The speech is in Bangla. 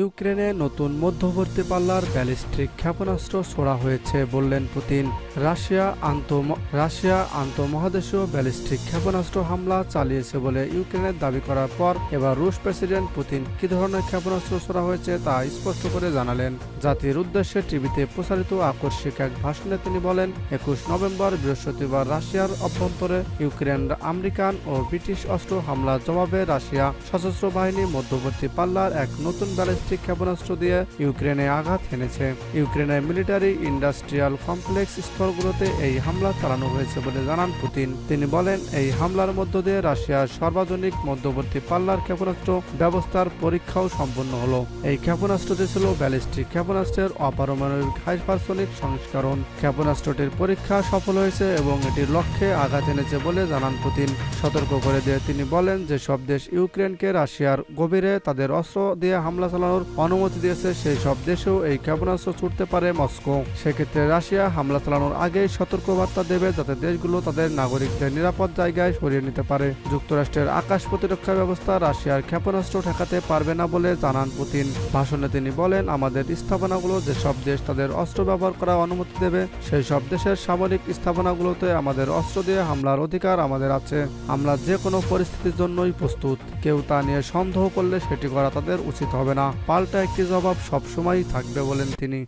ইউক্রেনে নতুন মধ্যবর্তী পাল্লার ব্যালিস্টিক ক্ষেপণাস্ত্র ছোড়া হয়েছে বললেন পুতিন। রাশিয়া আন্তঃ রাশিয়া আন্তঃমহাদেশীয় ব্যালিস্টিক ক্ষেপণাস্ত্র হামলা চালিয়েছে বলে ইউক্রেনের দাবি করার পর এবার রুশ প্রেসিডেন্ট পুতিন কি ধরনের ক্ষেপণাস্ত্র ছোড়া হয়েছে তা স্পষ্ট করে জানালেন। জাতির উদ্দেশ্যে টিভিতে প্রচারিত আকস্মিক এক ভাষণে তিনি বলেন, একুশ নভেম্বর বৃহস্পতিবার রাশিয়ার অভ্যন্তরে ইউক্রেন, আমেরিকান ও ব্রিটিশ অস্ত্র হামলার জবাবে রাশিয়া সশস্ত্র বাহিনী মধ্যবর্তী পাল্লার এক নতুন ব্যালিস্টিক ক্ষেপণাস্ত্র দিয়ে ইউক্রেনে আঘাত হেনেছে। ইউক্রেনের মিলিটারি ইন্ডাস্ট্রিয়াল কমপ্লেক্স স্থলগুলোতে এই হামলা চালানো হয়েছে বলে জানান পুতিন। তিনি বলেন, এই হামলার মধ্য দিয়ে রাশিয়ার সর্বাধুনিক মধ্যবর্তী পাল্লার ক্ষেপণাস্ত্র ব্যবস্থার পরীক্ষাও সম্পন্ন হলো। এই ক্ষেপণাস্ত্রটি ছিল ব্যালিস্টিক ক্ষেপণাস্ত্রের অপারমাণবিক হাইপারসোনিক সংস্করণ। ক্ষেপণাস্ত্রটির পরীক্ষা সফল হয়েছে এবং এটির লক্ষ্যে আঘাত এনেছে বলে জানান পুতিন। সতর্ক করে দিয়ে তিনি বলেন যে সব দেশ ইউক্রেনকে রাশিয়ার গভীরে তাদের অস্ত্র দিয়ে হামলা চালানোর অনুমতি দিয়েছে সেই সব দেশেও এই ক্ষেপণাস্ত্র ছুটতে পারে মস্কো। সেক্ষেত্রে রাশিয়া হামলা চালানোর আগেই সতর্কবার্তা দেবে যাতে দেশগুলো তাদের নাগরিকদের নিরাপদ জায়গায় সরিয়ে নিতে পারে। যুক্তরাষ্ট্রের আকাশ প্রতিরক্ষা ব্যবস্থা রাশিয়ার ক্ষেপণাস্ত্র ঠেকাতে পারবে না বলে জানান পুতিন। ভাষণে তিনি বলেন, আমাদের স্থাপনাগুলো যেসব দেশ তাদের অস্ত্র ব্যবহার করার অনুমতি দেবে সেই সব দেশের সামরিক স্থাপনাগুলোতে আমাদের অস্ত্র দিয়ে হামলার অধিকার আমাদের আছে। আমরা যে কোনো পরিস্থিতির জন্যই প্রস্তুত। কেউ তা নিয়ে সন্দেহ করলে সেটি করা তাদের উচিত হবে না। পাল্টা একটি জবাব সবসময়ই থাকবে বলেন তিনি।